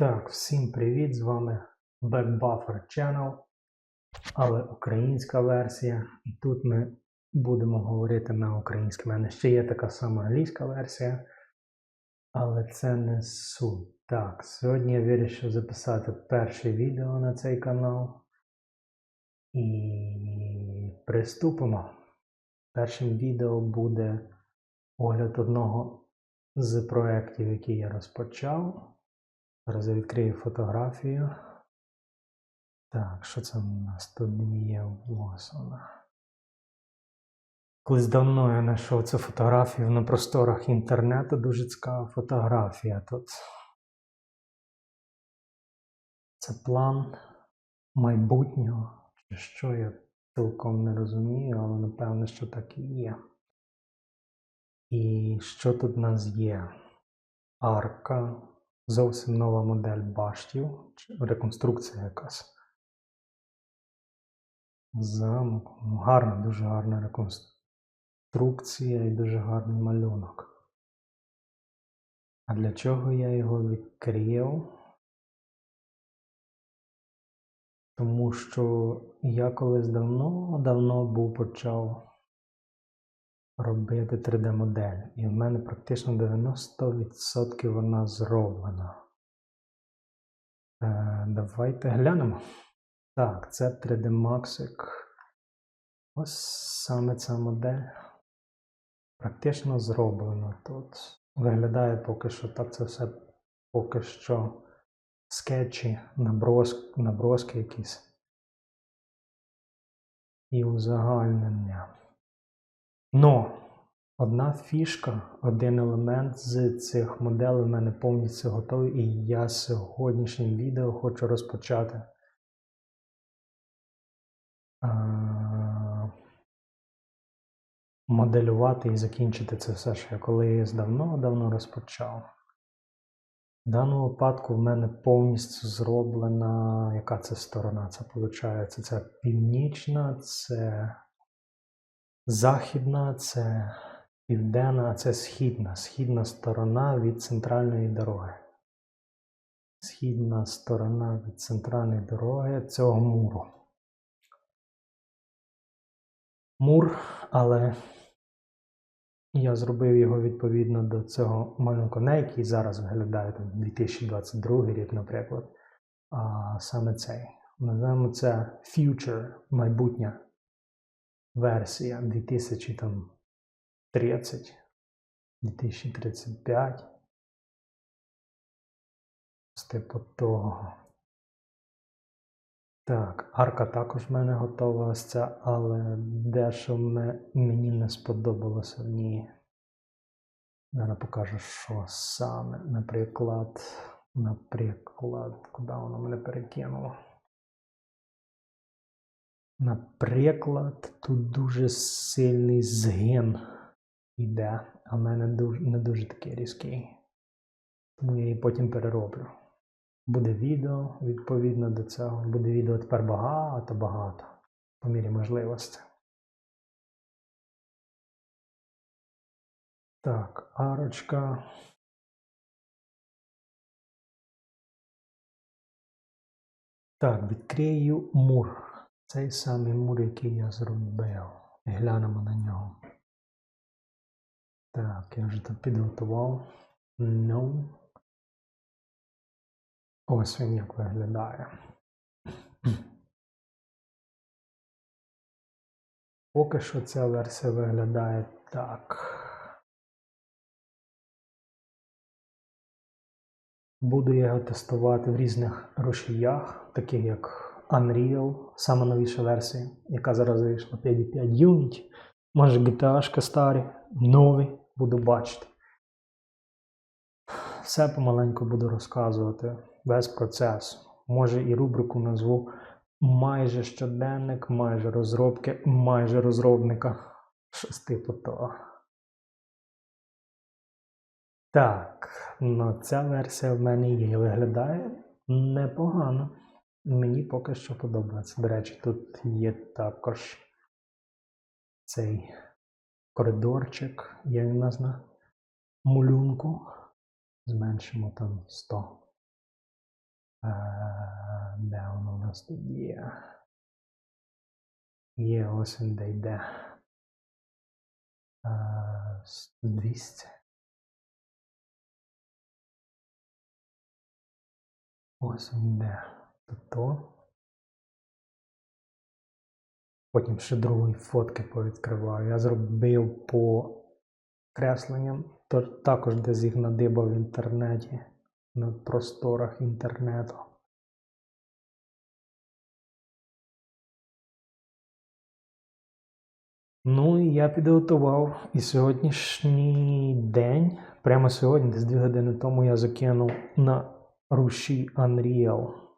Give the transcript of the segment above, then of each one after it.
Так, всім привіт! З вами Backbuffer Channel, але українська версія. І тут ми будемо говорити на українській. У мене ще є така сама англійська версія, але це не суть. Так, сьогодні я вирішив записати перше відео на цей канал. І приступимо. Першим відео буде огляд одного з проєктів, який я розпочав. Зараз я відкрию фотографію. Так, що це у нас тут є? Ось вона. Колись давно я знайшов цю фотографію на просторах інтернету. Дуже цікава фотографія тут. Це план майбутнього. Чи що я цілком не розумію, але напевно, що так і є. І що тут в нас є? Арка. Зовсім нова модель баштів, реконструкція якась. Замок. Гарна, дуже гарна реконструкція і дуже гарний малюнок. А для чого я його відкрив? Тому що я колись давно-давно був почав робити 3D-модель. І в мене практично 90% вона зроблена. Е, Давайте глянемо. Так, це 3D Maxik. Ось саме ця модель. Практично зроблена тут. Виглядає поки що так, це все поки що скетчі, наброс, наброски якісь. І узагальнення. Но одна фішка, один елемент з цих моделей в мене повністю готовий, і я сьогоднішнім відео хочу розпочати. Моделювати і закінчити це все, що я колись давно-давно розпочав. В даному випадку в мене повністю зроблена. Яка це сторона? Це виходить? Це північна, це Західна це південна, а це східна. Східна сторона від центральної дороги. Східна сторона від центральної дороги цього муру. Мур, але я зробив його відповідно до цього малюнку, на який зараз виглядає там 2022 рік, наприклад. А саме цей. Називаємо це Future, майбутнє версія 2030, 2035. З типу того. Так, арка також в мене готова ось ця, але дещо мені не сподобалося в ній. Зараз покажу, що саме. Наприклад, наприклад, куди воно мене перекинуло. Наприклад, тут дуже сильний згин йде, а в мене не дуже такий різкий. Тому я її потім перероблю. Буде відео відповідно до цього. Буде відео тепер багато-багато, по мірі можливості. Так, арочка. Так, відкрию мур. Цей самий мур, який я зробив. Глянемо на нього. Так, я вже тут підготував. No. Ось він як виглядає. Поки що ця версія виглядає так. Буду я його тестувати в різних рушіях, таких як Unreal, сама новіша версія, яка зараз вийшла 5.5 Unity. Може GTA старі, нові, буду бачити. Все помаленьку буду розказувати без процесу. Може і рубрику назву майже щоденник, майже розробки, майже розробника. Щось типу того. Так, ну ця версія в мене є виглядає непогано. Мені поки що подобається. До речі, тут є також цей коридорчик, є у нас на мулюнку. Зменшимо там 100. Е, Де воно у нас тут є? Є ось він де йде. Е, 200. Ось він йде. То. Потім ще другої фотки повідкриваю. Я зробив по кресленням, то також десь їх надибав в інтернеті, на просторах інтернету. Ну і я підготував і сьогоднішній день, прямо сьогодні, десь 2 години тому, я закинув на руші Unreal.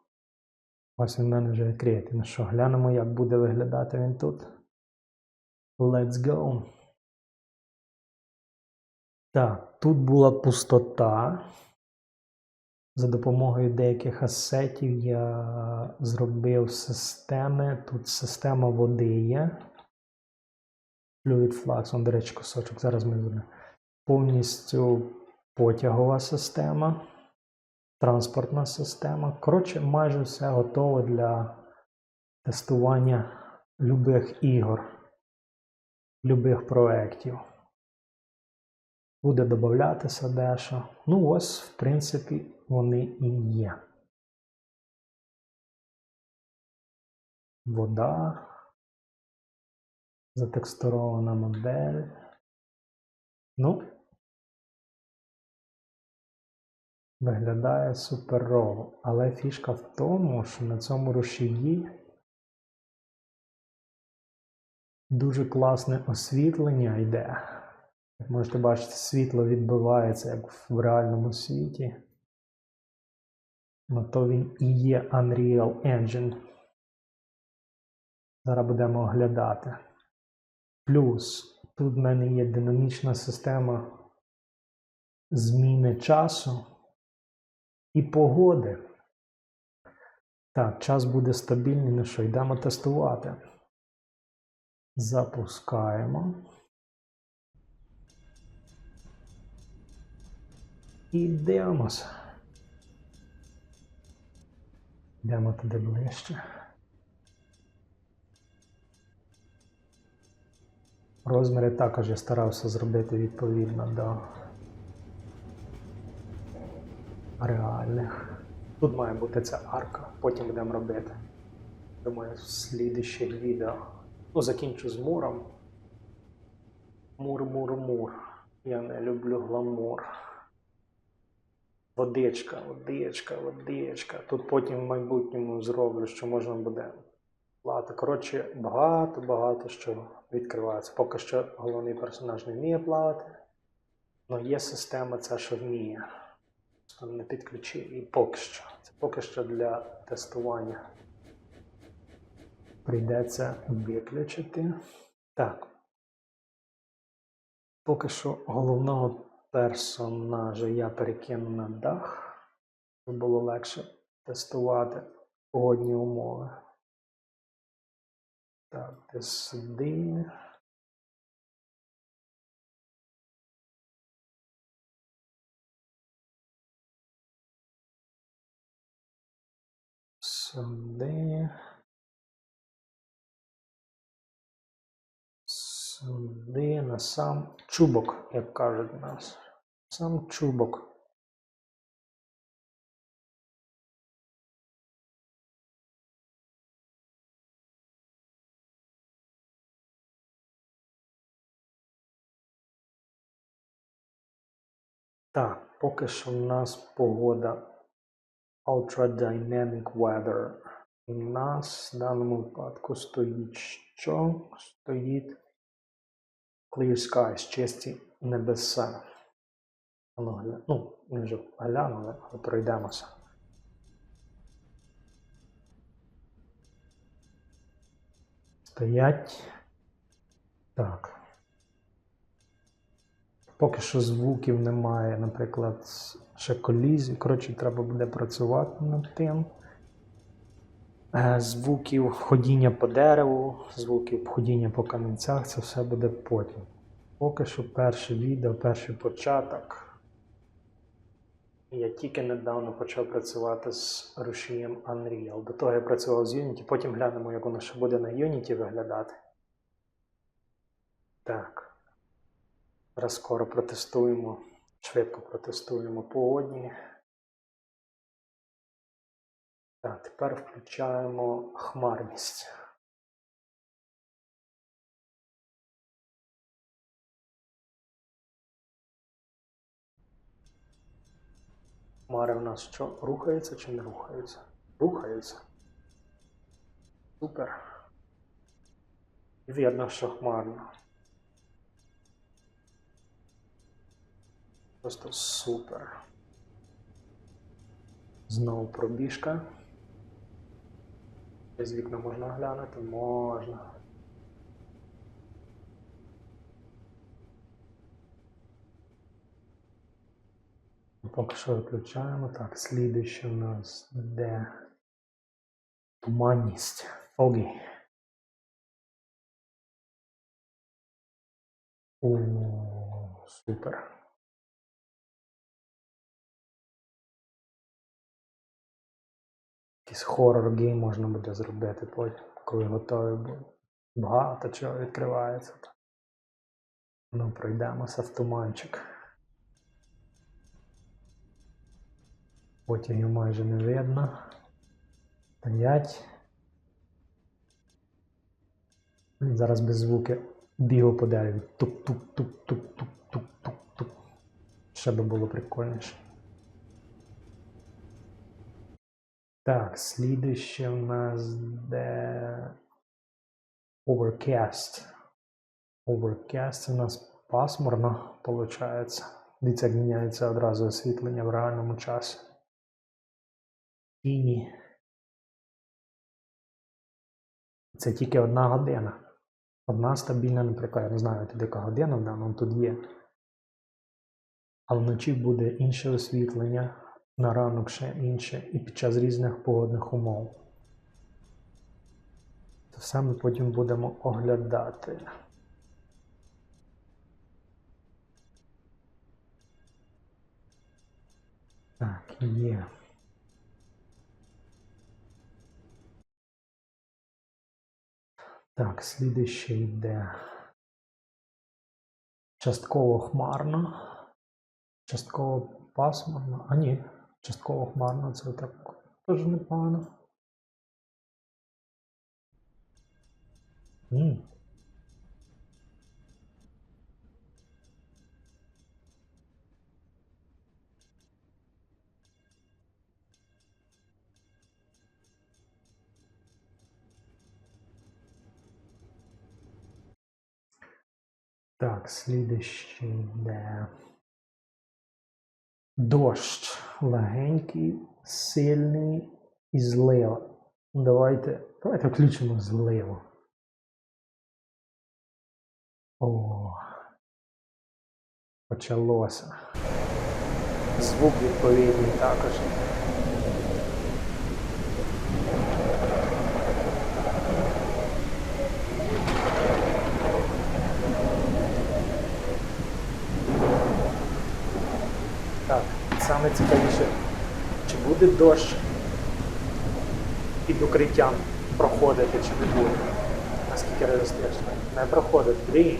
Ось він в мене вже відкритий. Ну що, глянемо, як буде виглядати він тут. Let's go. Так, тут була пустота. За допомогою деяких асетів я зробив системи. Тут система води є. Fluid Flux, он, до речі, кусочок. Зараз ми будемо. Повністю потягова система, транспортна система. Коротше, майже все готове для тестування любих ігор, любих проєктів. Буде додатися дещо. Ну, ось, в принципі, вони і є. Вода. Затекстурована модель. Ну, виглядає суперово. Але фішка в тому, що на цьому рушії дуже класне освітлення йде. Як можете бачити, світло відбивається як в реальному світі. На то він і є Unreal Engine. Зараз будемо оглядати. Плюс тут в мене є динамічна система зміни часу і погоди. Так, час буде стабільний. Ну що, йдемо тестувати. Запускаємо. І дивимося. Йдемо туди ближче. Розміри також я старався зробити відповідно до реальних. Тут має бути ця арка, потім будемо робити. Думаю, в слідущих відео. Ну, закінчу з муром. Мур-мур-мур. Я не люблю гламур. Водичка, водичка, водичка. Тут потім в майбутньому зроблю, що можна буде плати. Коротше, багато-багато що відкривається. Поки що головний персонаж не вміє плавати, але є система, ця, що вміє. Не підключив і поки що. Це поки що для тестування. Прийдеться виключити. Так. Поки що головного персонажа я перекину на дах, щоб було легше тестувати погодні умови. Так, ти сюди. Сюди. Сюди на сам чубок, як кажуть у нас. Сам чубок. Так, поки що в нас погода Ultra Dynamic Weather. У нас в даному випадку стоїть що? Стоїть Clear Skies, чисті небеса. Ну, ми вже глянули, але пройдемося. Стоять. Так. Поки що звуків немає, наприклад, ще колізії. Коротше, треба буде працювати над тим. Е, Звуків ходіння по дереву, звуків ходіння по камінцях, це все буде потім. Поки що перше відео, перший початок. Я тільки недавно почав працювати з рушієм Unreal. До того я працював з Unity, потім глянемо, як воно ще буде на Unity виглядати. Так. Зараз скоро протестуємо, швидко протестуємо по одній. Так, тепер включаємо хмарність. Хмари в нас що, рухаються чи не рухаються? Рухаються. Супер. Вірно, що хмарно. Просто супер. Знову пробіжка. З вікна можна глянути? Можна. Поки що виключаємо. Так, слідуюче у нас де туманність. Foggy. О, супер. Якийсь хоррор гейм можна буде зробити потім, коли готові буде. Багато чого відкривається. Ну, пройдемося в туманчик. Потягів майже не видно. Стоять. Зараз без звуки бігу по дереві. Тук-тук-тук-тук-тук-тук-тук. Ще би було прикольніше. Так, слідуще у нас де Overcast. Overcast у нас пасмурно виходить. Дивіться, як міняється одразу освітлення в реальному часі. Тіні. Це тільки одна година. Одна стабільна, наприклад, я не знаю, тут яка година в даному тут є. А вночі буде інше освітлення, на ранок ще інше, і під час різних погодних умов. Це все ми потім будемо оглядати. Так, є. Так, слідуще йде частково хмарно, частково пасмурно. А ні, частково хмарно це так теж непогано. М. Так, слідуще йде. Дощ легенький, сильний і злива. Давайте, давайте включимо зливу. О, почалося. Звук відповідний також. Так, саме цікавіше, чи буде дощ під укриттям проходити, чи не буде. Наскільки реалістично. Не проходить. Дрій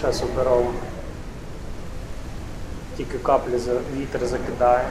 Час оберово. Тільки каплі за вітер закидає.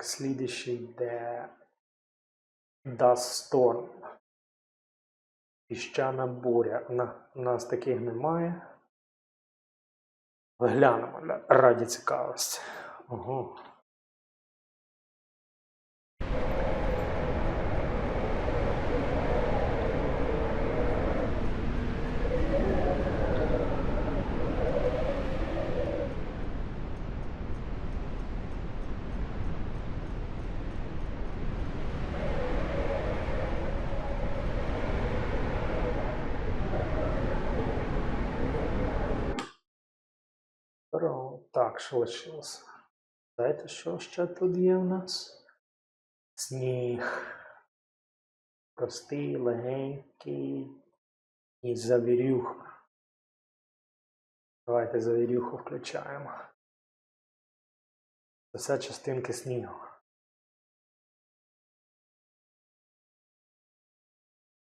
Так, следующий йде Dust Storm. Піщана буря. На, у нас таких немає. Глянемо раді цікавості. Ого. Так, що лишилося? Знаєте, що ще тут є в нас? Сніг. Простий, легенький і завірюха. Давайте завірюху включаємо. Це все частинки снігу.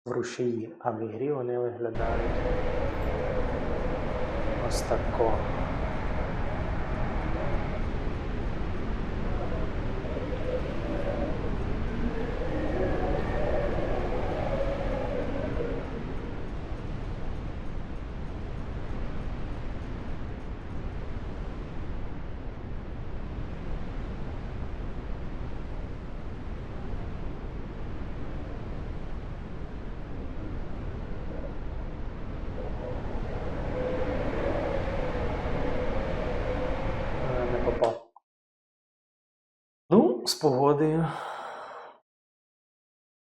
В рушії, а в ігрі вони виглядають ось тако. Е, Не попав. Ну, з погодою.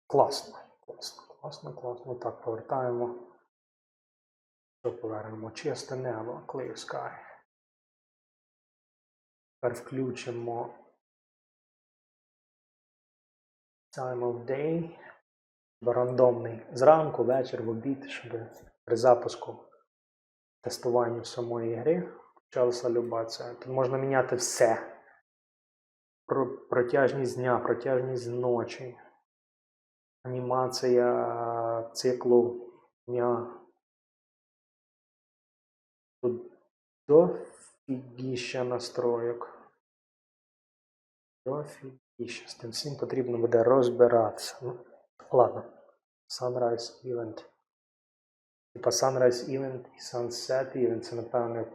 Класно. Класно, класно, класно. Так, повертаємо. Що повернемо? Чисте небо, Clear Sky. Тепер включимо Time of Day. Рандомний. Зранку, вечір, в обід, щоб при запуску тестуванню самої гри почалася люба це. Тут можна міняти все. Про, протяжність дня, протяжність ночі, анімація циклу дня. Тут дофігіща настройок. Дофігіща. З тим всім потрібно буде розбиратися. Ну, ладно. Sunrise Event. Типа Sunrise Event і Sunset Event це, напевне,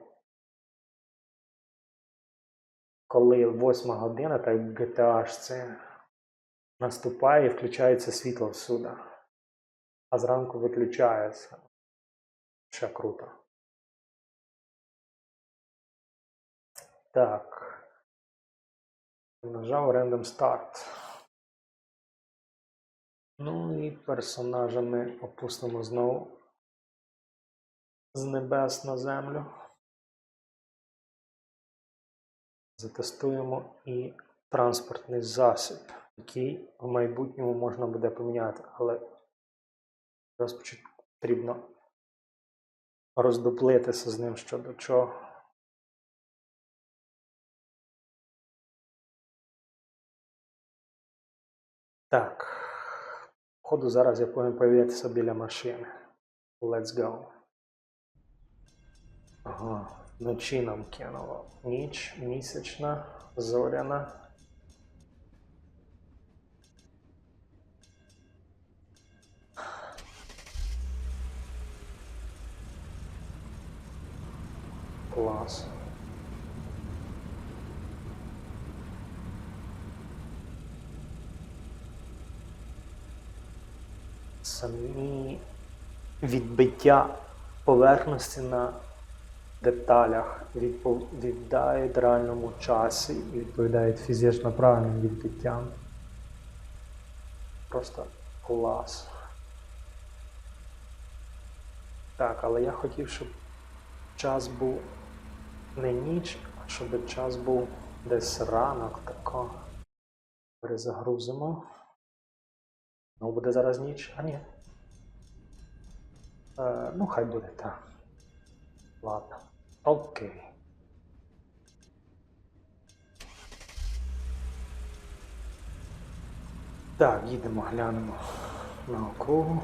коли 8 година, так в GTA ж це наступає і включається світло всюди. А зранку виключається. Ще круто. Так. Нажав Random Start. Ну і персонажа ми опустимо знову з небес на землю. Затестуємо і транспортний засіб, який в майбутньому можна буде поміняти, але зараз потрібно роздуплитися з ним щодо чого. Так. Ходу зараз я повинен появитися біля машини. Let's go. Ага, вночі нам кинуло. Ніч місячна, зоряна. Клас. Самі відбиття поверхності на деталях відпов- відповідають реальному часі і відповідають фізично правильним відбиттям. Просто клас. Так, але я хотів, щоб час був не ніч, а щоб час був десь ранок тако. Перезагрузимо. Ну, буде зараз ніч, а ні. Е, ну, хай буде так. Ладно. Окей. Так, їдемо, глянемо на округу.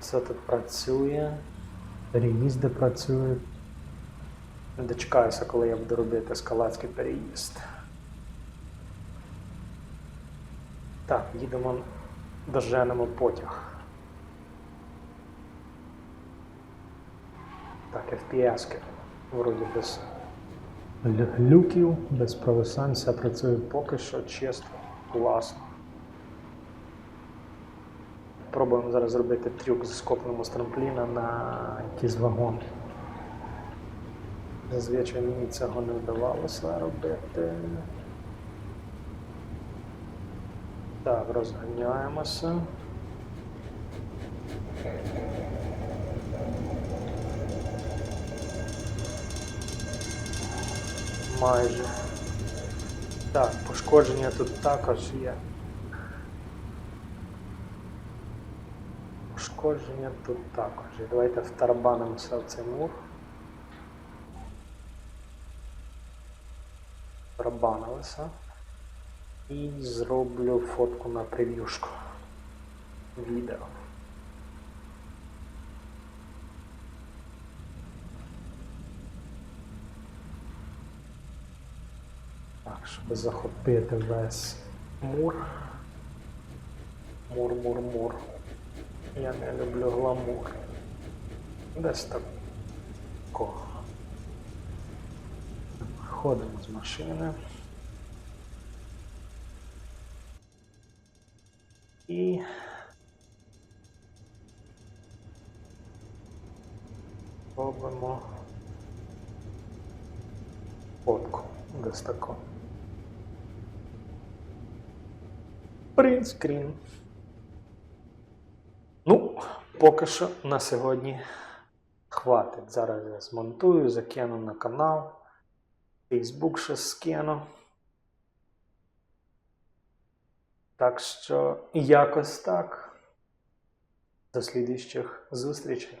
Все тут працює. Переїзди працюють. Не дочекаюся, коли я буду робити скалацький переїзд. Так, їдемо, доженемо потяг. Так, FPS-ки. Вроді без глюків, без провисань, все працює поки що чисто, класно. Пробуємо зараз зробити трюк з скопленого з трампліна на якийсь вагон. Зазвичай мені цього не вдавалося робити. Так, розганяємося. Майже. Так, пошкодження тут також є. Пошкодження тут також є. Давайте втарабанимося в цей мур. Втарабанилися. І зроблю фотку на прев'юшку. Відео. Так, щоб захопити весь мур. Мур, мур, мур. Я не люблю гламур. Десь так. Ко. Ходимо з машини. І робимо фотку десь таку. Принтскрін. Ну, поки що на сьогодні хватить. Зараз я змонтую, закину на канал. Facebook ще скину. Так що якось так. До слідуючих зустрічей.